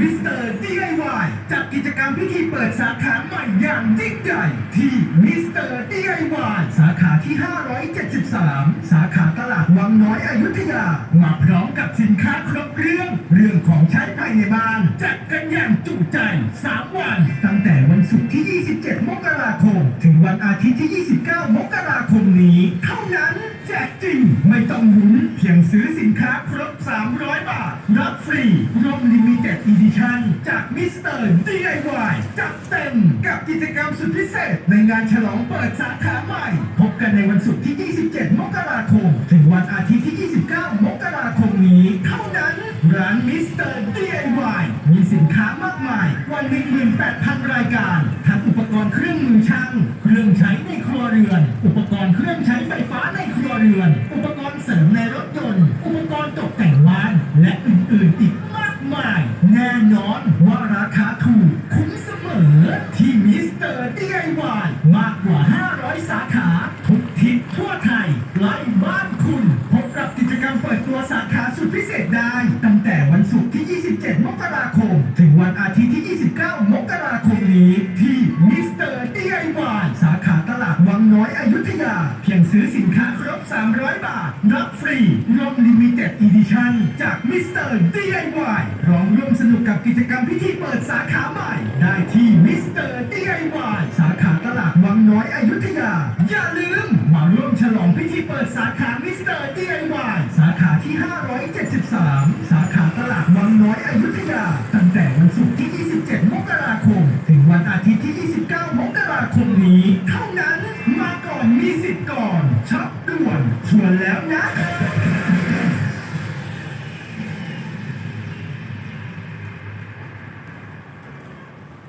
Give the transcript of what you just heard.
มิสเตอร์ DIY จัดกิจกรรมพิธีเปิดสาขาใหม่อย่างยิ่งใหญ่ที่มิสเตอร์ DIY สาขาที่ 573 สาขาตลาดวังน้อยอยุธยา มาพร้อมกับสินค้าครบเครื่อง เรื่องของใช้ภายในบ้าน จัดกันอย่างจุใจ 3 วัน ตั้งแต่วันศุกร์ที่ 27 มกราคม ถึงวันอาทิตย์ที่ 29 มกราคมนี้ เท่านั้น จกจริง ไม่ต้องหมุนเพียงซื้อสินค้าครบ 300 บาท รับฟรีร่มลิมิเต็ดอีดิชั่นจากมิสเตอร์ DIY จัดเต็มกับกิจกรรมสุดพิเศษ ในงานฉลองเปิดสาขาใหม่ พบกันในวันศุกร์ที่ 27 มกราคม ถึงวันอาทิตย์ที่ 29 มกราคมนี้ เท่านั้น ร้านมิสเตอร์ DIY มีสินค้ามากมายกว่า18,000 รายการ ทั้งอุปกรณ์เครื่องมือช่าง เครื่องใช้ในครัวเรือน อุปกรณ์เครื่องใช้ไฟฟ้าใน เรือน อุปกรณ์เสริมในรถยนต์ อุปกรณ์ตกแต่งบ้าน และอื่นๆอีกมากมาย แน่นอนว่าราคาถูกคุ้มเสมอที่มิสเตอร์ DIY มากกว่า 500 สาขาทุกทิศทั่วไทยใกล้บ้านคุณพบกับกิจกรรมเปิดตัวสาขาสุดพิเศษได้ ตั้งแต่วันศุกร์ที่ 27 มกราคม ถึงวันอาทิตย์ที่ 29 มกราคมนี้ที่มิสเตอร์ DIY สาขาตลาดวังน้อยอยุธยา เพียงซื้อสิ รับฟรีลดลิมิเต็ดอีดิชั่นจากมิสเตอร์ DIY พร้อมร่วมสนุกกับกิจกรรมพิธีเปิดสาขาใหม่ ได้ที่มิสเตอร์ DIY สาขาตลาดวังน้อยอยุธยา อย่าลืม มาร่วมฉลองพิธีเปิดสาขามิสเตอร์ DIY สาขาที่ 573 สาขาตลาดวังน้อยอยุธยา ตั้งแต่วันศุกร์ที่ 27 มกราคม ถึงวันอาทิตย์ที่ 29 มกราคมนี้ เท่านั้นมาก่อนมีสิทธิ์ก่อนช็อป Well, now, now.